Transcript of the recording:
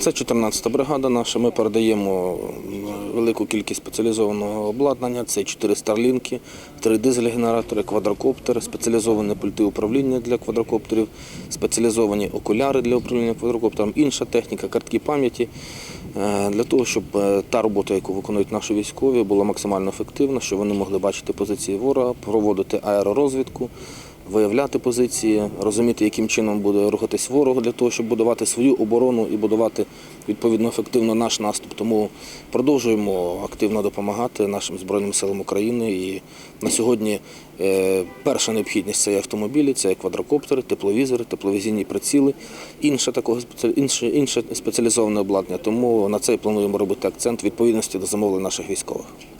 Це 14-та бригада наша. Ми передаємо велику кількість спеціалізованого обладнання. Це 4 старлінки, 3 дизель-генератори, квадрокоптери, спеціалізовані пульти управління для квадрокоптерів, спеціалізовані окуляри для управління квадрокоптером, інша техніка, картки пам'яті. е, Для того, щоб е, та робота, яку виконують наші військові, була максимально ефективна, щоб вони могли бачити позиції ворога, проводити аеророзвідку, виявляти позиції, розуміти, яким чином буде рухатись ворог для того, щоб будувати свою оборону і будувати відповідно ефективно наш наступ. Тому продовжуємо активно допомагати нашим збройним силам України. І на сьогодні е, перша необхідність це автомобілі, це квадрокоптери, тепловізори, тепловізійні приціли, інше такого інше, інше спеціалізоване обладнання. Тому на це плануємо робити акцент відповідності до замовлень наших військових.